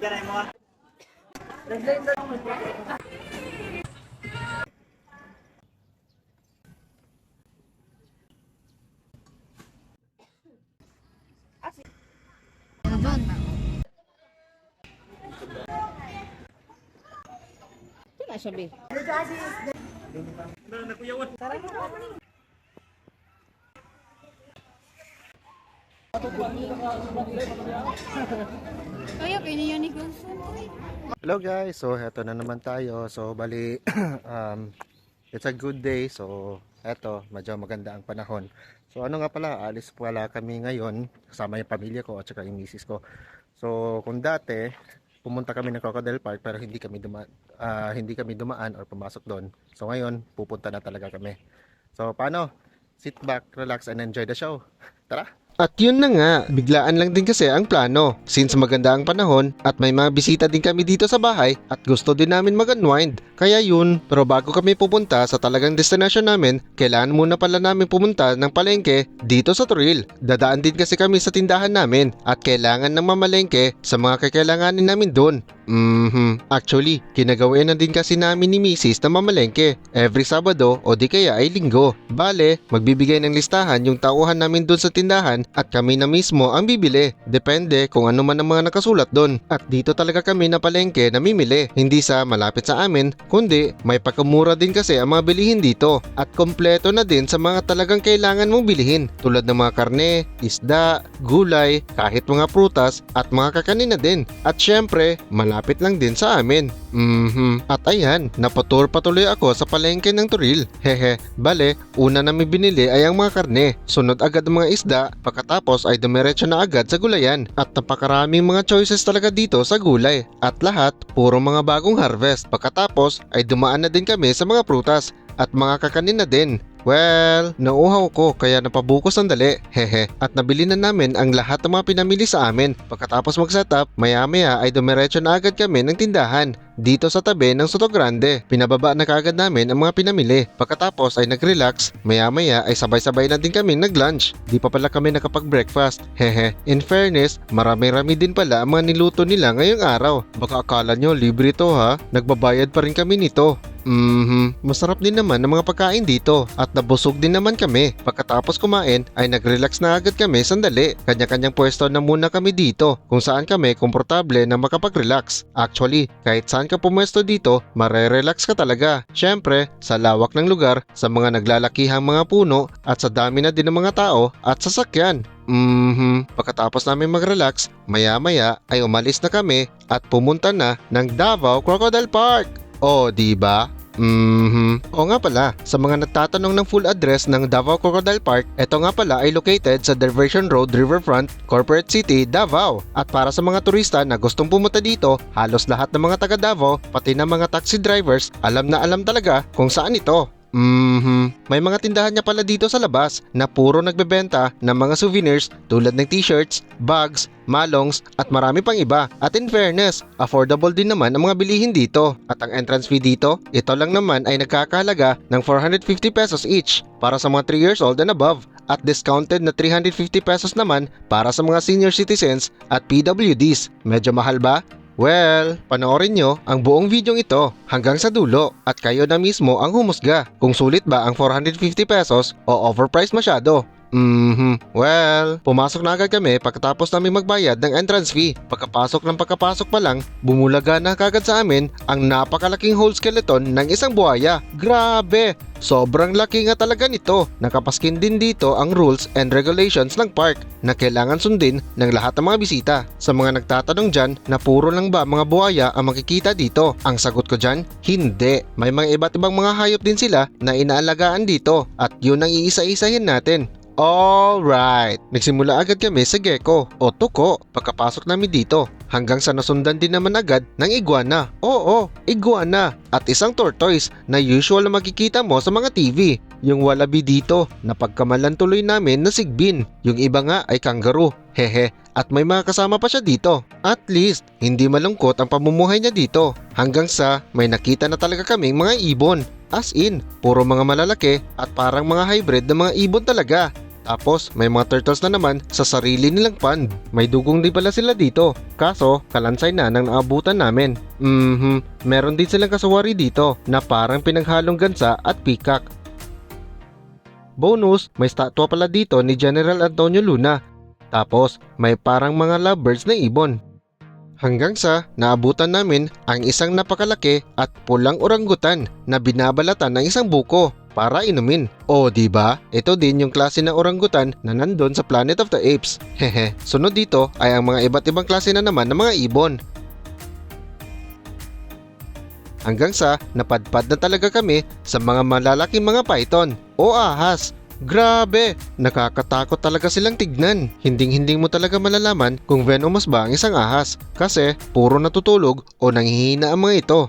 Ganay mo. Ito na siya, be. Kaya kini ni. Hello guys, so heto na naman tayo. So bali, um, it's a good day. So eto, medyo maganda ang panahon. So ano nga pala, alis pala kami ngayon kasama yung pamilya ko at saka yung misis ko. So kung dati, pumunta kami ng Crocodile Park pero hindi kami duma ah, hindi kami dumaan or pumasok doon. So ngayon, pupunta na talaga kami. So paano? Sit back, relax and enjoy the show. Tara! At yun na nga, biglaan lang din kasi ang plano. Since maganda ang panahon at may mga bisita din kami dito sa bahay at gusto din namin mag-unwind. Kaya yun, pero bago kami pupunta sa talagang destination namin, kailangan muna pala namin pumunta ng palengke dito sa Turil. Dadaan din kasi kami sa tindahan namin at kailangan ng mamalengke sa mga kakailanganin namin doon. Mhm. Actually, kinagawin na din kasi namin ni Mrs. na mamalengke every Sabado o di kaya ay Linggo. Bale, magbibigay ng listahan yung tauhan namin doon sa tindahan at kami na mismo ang bibili. Depende kung ano man ang mga nakasulat doon. At dito talaga kami na palengke na mimili. Hindi sa malapit sa amin, kundi may pagkamura din kasi ang mga bilihin dito. At kompleto na din sa mga talagang kailangan mong bilihin tulad ng mga karne, isda, gulay, kahit mga prutas at mga kakanin na din. At syempre, malapit lang din sa amin. Mhm. At ayan, napatur patuloy ako sa palengke ng Turil. Hehe, bale, una namin binili ay ang mga karne. Sunod agad ang mga isda, pagkatapos ay dumiretso na agad sa gulayan. At napakaraming mga choices talaga dito sa gulay. At lahat, puro mga bagong harvest. Pagkatapos ay dumaan na din kami sa mga prutas at mga kakanin na din. Well, nauuhaw ko kaya napabuko sandali. Hehe. At nabili na namin ang lahat ng mga pinamili sa amin. Pagkatapos mag-setup, maya-maya ay dumiretso na agad kami ng tindahan dito sa tabi ng Soto Grande. Pinababa na kaagad namin ang mga pinamili. Pagkatapos ay nag-relax, maya-maya ay sabay-sabay na din kami nag-lunch. Di pa pala kami nakapag-breakfast. Hehe. In fairness, marami-rami din pala ang mga niluto nila ngayong araw. Baka akala nyo libre to ha? Nagbabayad pa rin kami nito. Mhm, masarap din naman ang mga pagkain dito at nabusog din naman kami. Pagkatapos kumain ay nag-relax na agad kami sandali. Kanya-kanyang pwesto na muna kami dito kung saan kami komportable na makapag-relax. Actually, kahit saan ka pumwesto dito, marerelax ka talaga. Syempre, sa lawak ng lugar, sa mga naglalakihang mga puno at sa dami na din ng mga tao at sasakyan. Mhm. Pagkatapos namin mag-relax, maya-maya ay umalis na kami at pumunta na ng Davao Crocodile Park. Oh, di ba? Mhm. O nga pala, sa mga nagtatanong ng full address ng Davao Crocodile Park, ito nga pala ay located sa Diversion Road Riverfront, Corporate City, Davao. At para sa mga turista na gustong pumunta dito, halos lahat ng mga taga Davao, pati na mga taxi drivers, alam na alam talaga kung saan ito. Mhm. May mga tindahan niya pala dito sa labas na puro nagbebenta ng mga souvenirs tulad ng t-shirts, bags, malongs at marami pang iba. At in fairness, affordable din naman ang mga bilihin dito. At ang entrance fee dito, ito lang naman ay nagkakahalaga ng 450 pesos each para sa mga 3 years old and above at discounted na 350 pesos naman para sa mga senior citizens at PWDs. Medyo mahal ba? Well, panoorin nyo ang buong videong ito hanggang sa dulo at kayo na mismo ang humusga kung sulit ba ang 450 pesos o overpriced masyado. Mhm. Well, pumasok na agad kami pagkatapos namin magbayad ng entrance fee. Pagkapasok ng pagkapasok pa lang, bumulaga na kagad sa amin ang napakalaking whole skeleton ng isang buhaya. Grabe! Sobrang laki nga talaga nito. Nakapaskin din dito ang rules and regulations ng park na kailangan sundin ng lahat ng mga bisita. Sa mga nagtatanong dyan na puro lang ba mga buhaya ang makikita dito? Ang sagot ko dyan, hindi. May mga iba't ibang mga hayop din sila na inaalagaan dito at yun ang iisa-isahin natin. Alright, nagsimula agad kami sa gecko o tuko pagkapasok namin dito hanggang sa nasundan din naman agad ng iguana. Oo, iguana at isang tortoise na usual na makikita mo sa mga TV. Yung wallaby dito na pagkamalan tuloy namin na sigbin. Yung iba nga ay kangaroo. Hehe, at may mga kasama pa siya dito. At least, hindi malungkot ang pamumuhay niya dito. Hanggang sa may nakita na talaga kaming mga ibon. As in, puro mga malalaki at parang mga hybrid na mga ibon talaga. Tapos may mga turtles na naman sa sarili nilang pond. May dugong din pala sila dito. Kaso kalansay na nang naabutan namin. Mhm, meron din silang kasawari dito na parang pinaghalong gansa at peacock. Bonus, may statwa pala dito ni General Antonio Luna. Tapos may parang mga lovebirds na ibon. Hanggang sa naabutan namin ang isang napakalaki at pulang orangutan na binabalatan ng isang buko para inumin. O di ba? Ito din yung klase ng orangutan na nandun sa Planet of the Apes. Hehe. Sunod dito ay ang mga iba't ibang klase na naman ng mga ibon. Hanggang sa napadpad na talaga kami sa mga malalaking mga python o ahas. Grabe! Nakakatakot talaga silang tignan. Hinding-hinding mo talaga malalaman kung venomous ba ang isang ahas kasi puro natutulog o nanghihina ang mga ito.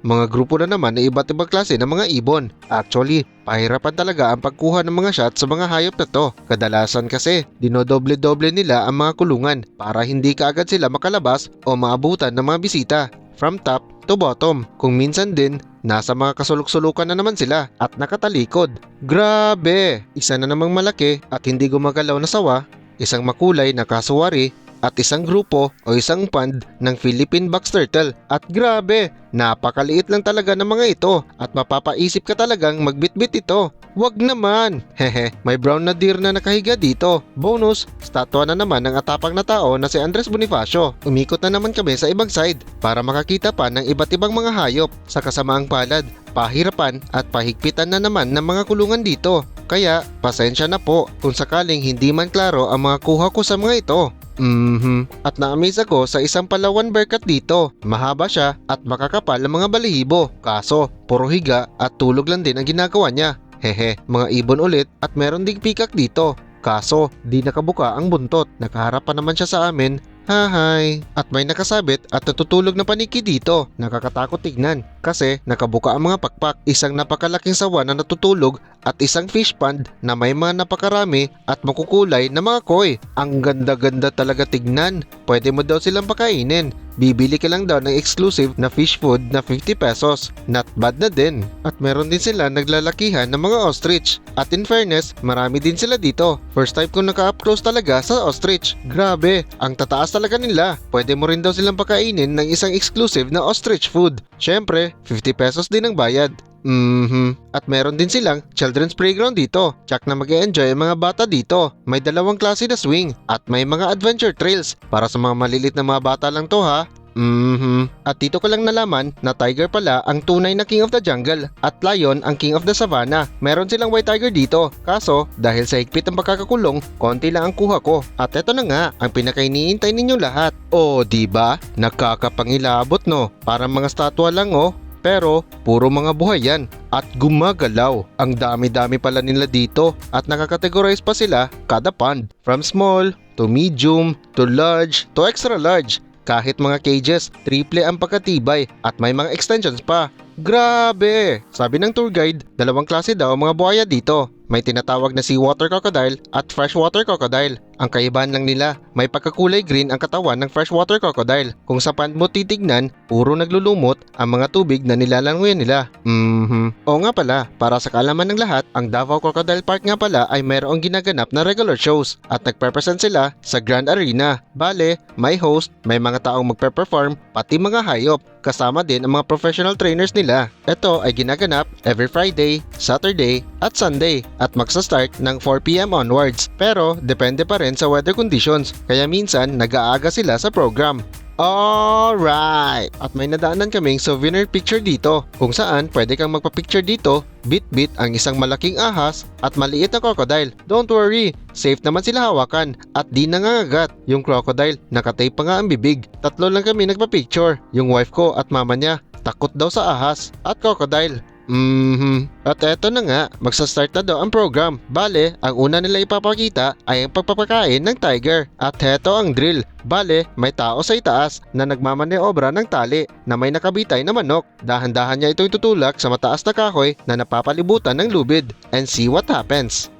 Mga grupo na naman na iba't ibang klase ng mga ibon. Actually, pahirapan talaga ang pagkuha ng mga shot sa mga hayop na to. Kadalasan kasi, dinodoble-doble nila ang mga kulungan para hindi kaagad sila makalabas o maabutan ng mga bisita. From top to bottom. Kung minsan din, nasa mga kasulok-sulukan na naman sila at nakatalikod. Grabe! Isa na namang malaki at hindi gumagalaw na sawa, isang makulay na kasuwari at isang grupo o isang pond ng Philippine Box Turtle. At grabe, napakaliit lang talaga ng mga ito at mapapaisip ka talagang magbitbit ito. Wag naman! Hehe, may brown na deer na nakahiga dito. Bonus, statwa na naman ng atapang na tao na si Andres Bonifacio. Umikot na naman kami sa ibang side para makakita pa ng iba't ibang mga hayop sa kasamaang palad. Pahirapan at pahigpitan na naman ng mga kulungan dito. Kaya, pasensya na po kung sakaling hindi man klaro ang mga kuha ko sa mga ito. Mhm. At na-amaze ako sa isang Palawan bearcat dito. Mahaba siya at makakapal ang mga balihibo. Kaso, puro higa at tulog lang din ang ginagawa niya. Hehe, mga ibon ulit at meron ding peacock dito. Kaso, di nakabuka ang buntot. Nakaharap pa naman siya sa amin. Hahay! At may nakasabit at natutulog na paniki dito. Nakakatakot tignan. Kasi nakabuka ang mga pakpak. Isang napakalaking sawa na natutulog at isang fish pond na may mga napakarami at makukulay na mga koi. Ang ganda-ganda talaga tignan. Pwede mo daw silang pakainin. Bibili ka lang daw ng exclusive na fish food na 50 pesos. Not bad na din. At meron din sila naglalakihan ng mga ostrich. At in fairness, marami din sila dito. First time kong naka-up close talaga sa ostrich. Grabe, ang tataas talaga nila. Pwede mo rin daw silang pakainin ng isang exclusive na ostrich food. Syempre, 50 pesos din ang bayad. Mhm. At meron din silang children's playground dito. Tsak na mag enjoy ang mga bata dito. May dalawang klase na swing at may mga adventure trails. Para sa mga malilit na mga bata lang to ha. Mhm. At dito ko lang nalaman na tiger pala ang tunay na king of the jungle at lion ang king of the savannah. Meron silang white tiger dito. Kaso, dahil sa higpit ang pagkakakulong, konti lang ang kuha ko. At eto na nga, ang pinakainiintay ninyong lahat. O, di ba? Nakakapangilabot no. Parang mga statwa lang oh. Pero puro mga buhay yan at gumagalaw. Ang dami-dami pala nila dito at nakakategorize pa sila kada pond. From small to medium to large to extra large. Kahit mga cages, triple ang pagkatibay at may mga extensions pa. Grabe! Sabi ng tour guide, dalawang klase daw ang mga buhaya dito. May tinatawag na seawater crocodile at freshwater crocodile. Ang kaibahan lang nila, may pagkakulay green ang katawan ng freshwater crocodile. Kung sa pond mo titignan, puro naglulumot ang mga tubig na nilalangoyan nila. Mhm. Oo nga pala, para sa kaalaman ng lahat, ang Davao Crocodile Park nga pala ay mayroong ginaganap na regular shows at nagpe-present sila sa Grand Arena. Bale, may host, may mga taong magpe-perform, pati mga hayop, kasama din ang mga professional trainers nila. Ito ay ginaganap every Friday, Saturday, at Sunday at magsa-start ng 4pm onwards. Pero depende pa rin sa weather conditions kaya minsan nag-aaga sila sa program. Alright! At may nadaanan kaming souvenir picture dito kung saan pwede kang magpa-picture dito, bit-bit ang isang malaking ahas at maliit na crocodile. Don't worry, safe naman sila hawakan at di nangangagat. Yung crocodile, nakatape pa nga ang bibig. Tatlo lang kami nagpa-picture, yung wife ko at mama niya. Takot daw sa ahas at crocodile. Mhm. At eto na nga, magsa-start na daw ang program. Bale, ang una nila ipapakita ay ang pagpapakain ng tiger. At heto ang drill. Bale, may tao sa itaas na nagmamaneobra ng tali na may nakabitay na manok. Dahan-dahan niya ito itutulak sa mataas na kahoy na napapalibutan ng lubid. And see what happens.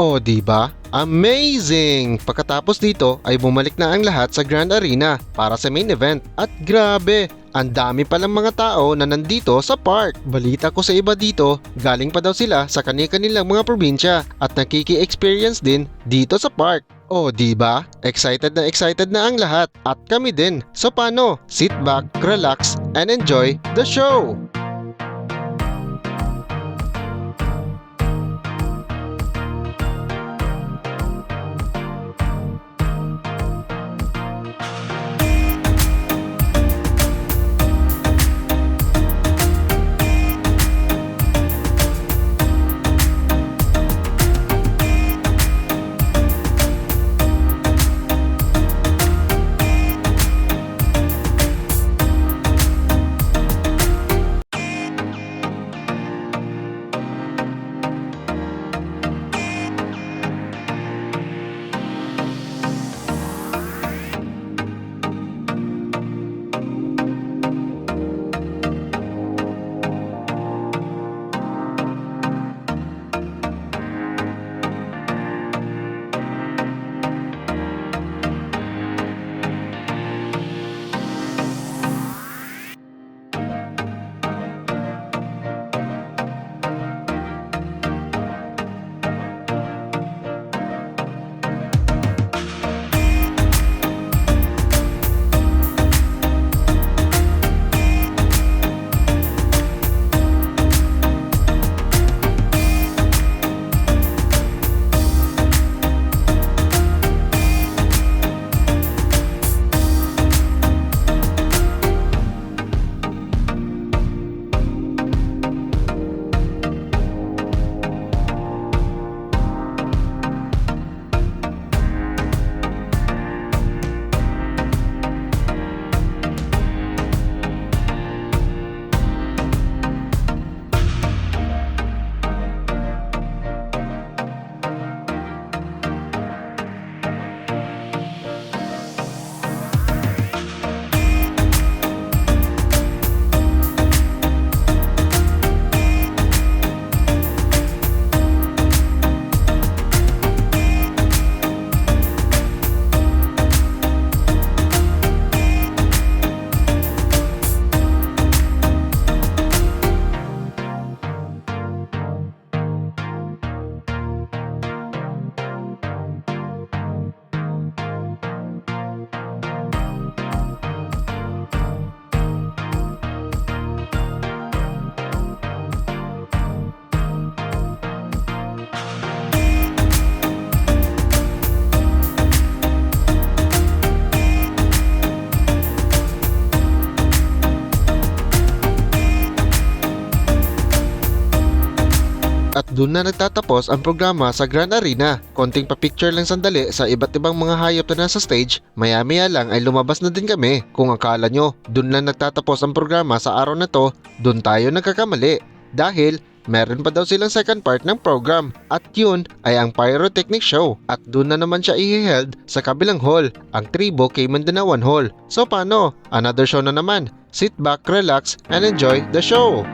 Oh, di ba? Amazing! Pagkatapos dito ay bumalik na ang lahat sa Grand Arena para sa main event. At grabe, ang dami palang mga tao na nandito sa park. Balita ko sa iba dito, galing pa daw sila sa kani-kanilang mga probinsya at nakiki-experience din dito sa park. Oh, di ba? Excited na excited na ang lahat at kami din. So paano? Sit back, relax, and enjoy the show. Doon na nagtatapos ang programa sa Grand Arena. Konting pa-picture lang sandali sa iba't ibang mga hayop na nasa stage, maya-maya lang ay lumabas na din kami. Kung akala nyo, doon lang nagtatapos ang programa sa araw na to, doon tayo nagkakamali. Dahil meron pa daw silang second part ng program at yun ay ang pyrotechnic show at doon na naman siya i-held sa kabilang hall, ang Tribo K Mandanawan Hall. So paano? Another show na naman. Sit back, relax, and enjoy the show!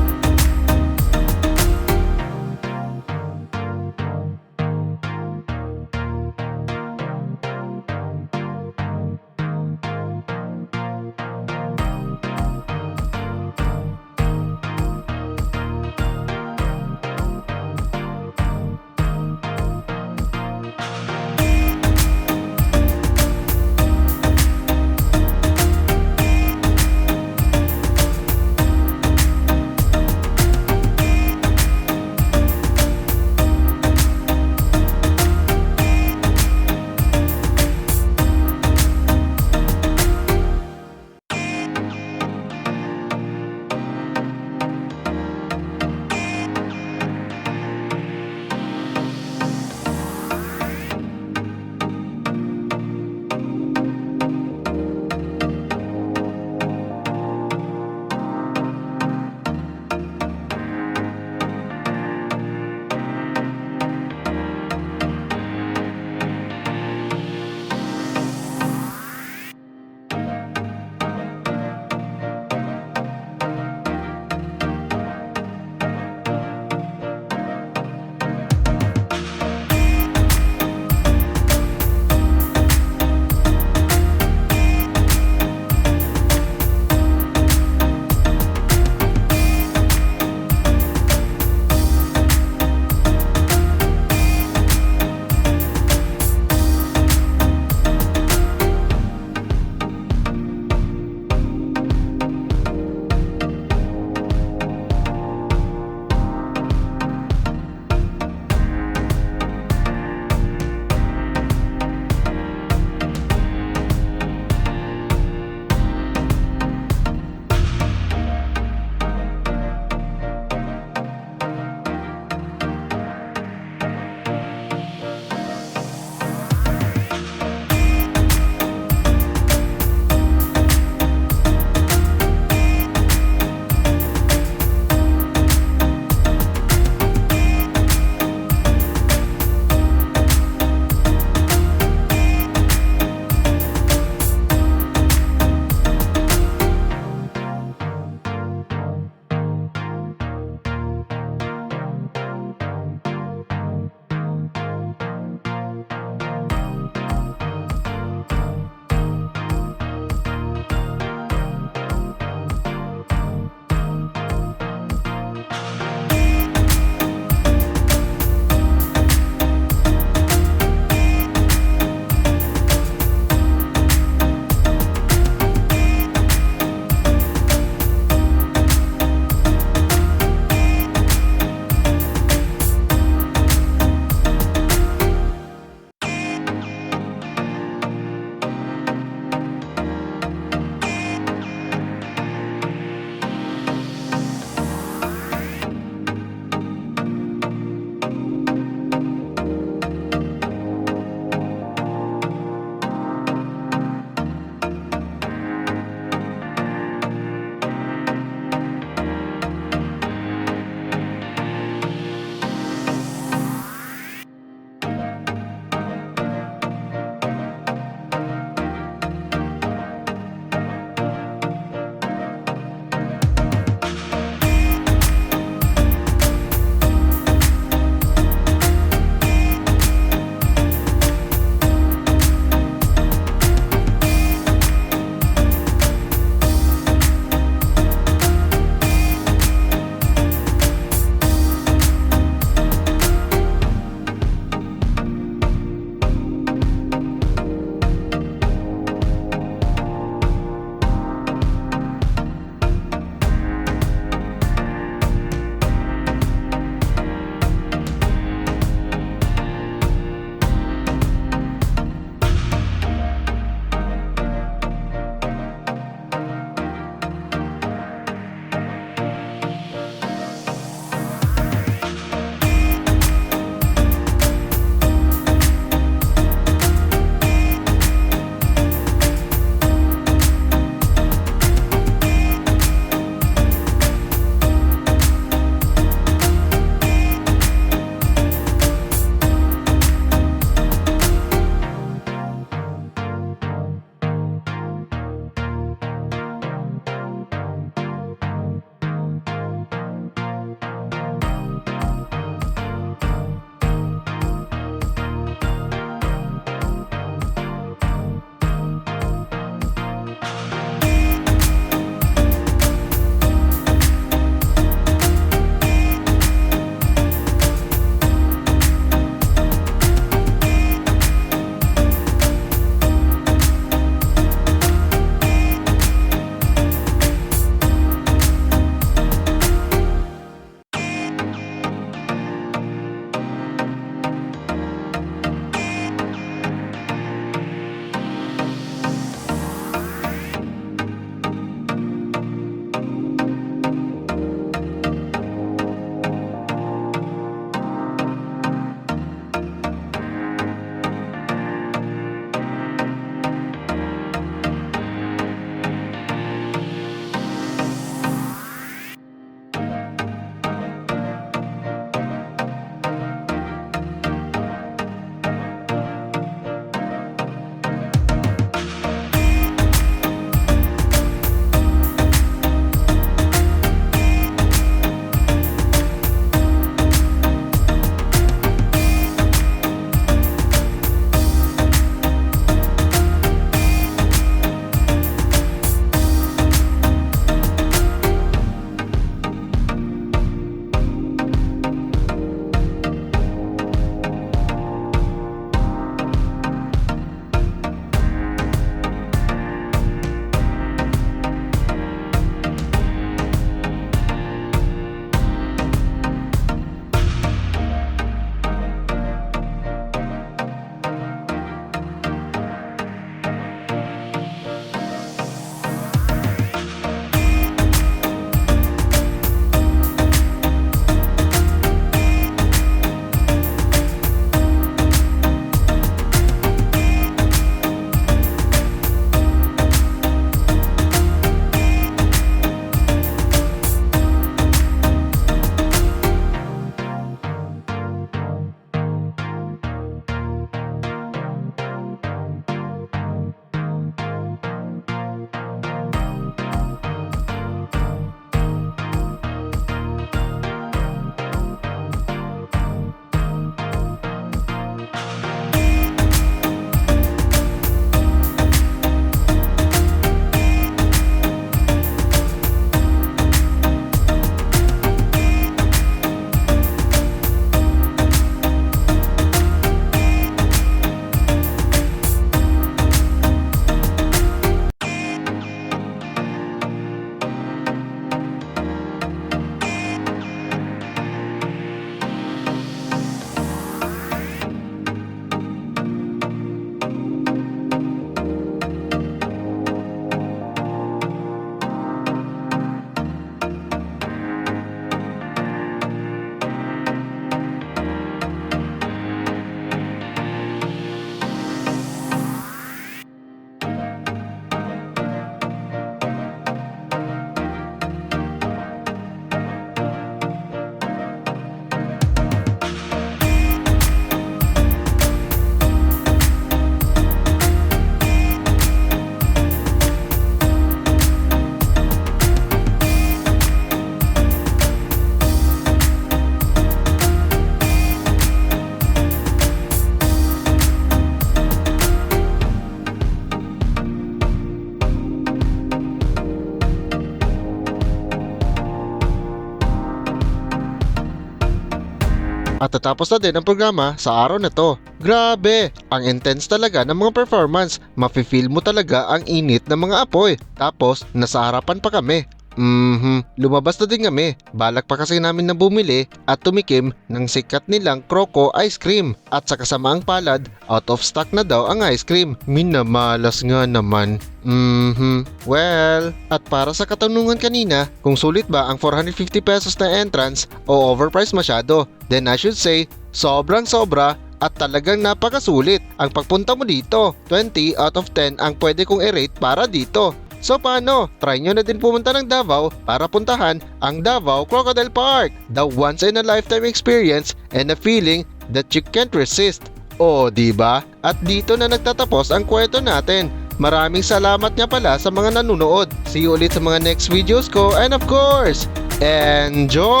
At tatapos na din ang programa sa araw na to. Grabe! Ang intense talaga ng mga performance. Mafe-feel mo talaga ang init ng mga apoy. Tapos, nasa harapan pa kami. Mhm, lumabas na din kami. Balak pa kasi namin na bumili at tumikim ng sikat nilang Croco ice cream. At sa kasamaang palad, out of stock na daw ang ice cream. Minamalas nga naman. Mhm. Well, at para sa katanungan kanina, kung sulit ba ang 450 pesos na entrance o overpriced masyado, then I should say, sobrang sobra at talagang napakasulit ang pagpunta mo dito. 20 out of 10 ang pwede kong i-rate para dito. So paano? Try nyo na din pumunta ng Davao para puntahan ang Davao Crocodile Park. The once in a lifetime experience and a feeling that you can't resist. O, di ba? At dito na nagtatapos ang kwento natin. Maraming salamat nga pala sa mga nanonood. See you ulit sa mga next videos ko and of course, enjoy!